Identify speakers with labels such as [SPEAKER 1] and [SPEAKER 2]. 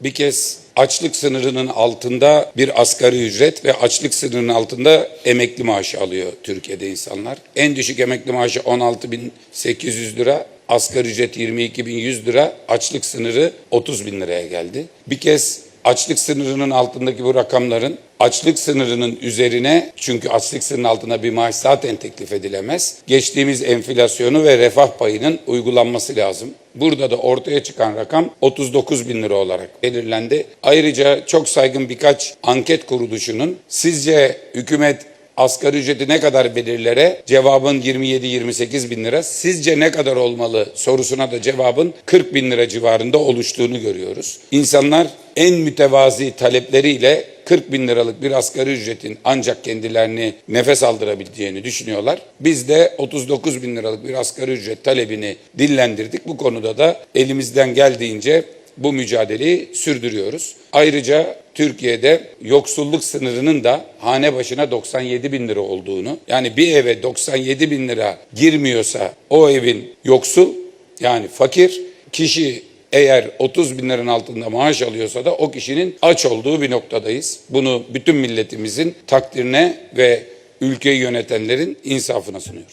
[SPEAKER 1] Bir kez açlık sınırının altında bir asgari ücret ve açlık sınırının altında emekli maaşı alıyor Türkiye'de insanlar. En düşük emekli maaşı 16.800 lira, asgari ücret 22.100 lira, açlık sınırı 30 bin liraya geldi. Bir kez açlık sınırının altındaki bu rakamların açlık sınırının üzerine çünkü açlık sınırının altına bir maaş zaten teklif edilemez. Geçtiğimiz enflasyonu ve refah payının uygulanması lazım. Burada da ortaya çıkan rakam 39 bin lira olarak belirlendi. Ayrıca çok saygın birkaç anket kuruluşunun sizce hükümet asgari ücreti ne kadar belirlere cevabın 27-28 bin lira. Sizce ne kadar olmalı sorusuna da cevabın 40 bin lira civarında oluştuğunu görüyoruz. İnsanlar en mütevazi talepleriyle 40 bin liralık bir asgari ücretin ancak kendilerini nefes aldırabileceğini düşünüyorlar. Biz de 39 bin liralık bir asgari ücret talebini dillendirdik. Bu konuda da elimizden geldiğince bu mücadeleyi sürdürüyoruz. Ayrıca Türkiye'de yoksulluk sınırının da hane başına 97 bin lira olduğunu yani bir eve 97 bin lira girmiyorsa o evin yoksul yani fakir kişi eğer 30 bin liranın altında maaş alıyorsa da o kişinin aç olduğu bir noktadayız. Bunu bütün milletimizin takdirine ve ülkeyi yönetenlerin insafına sunuyorum.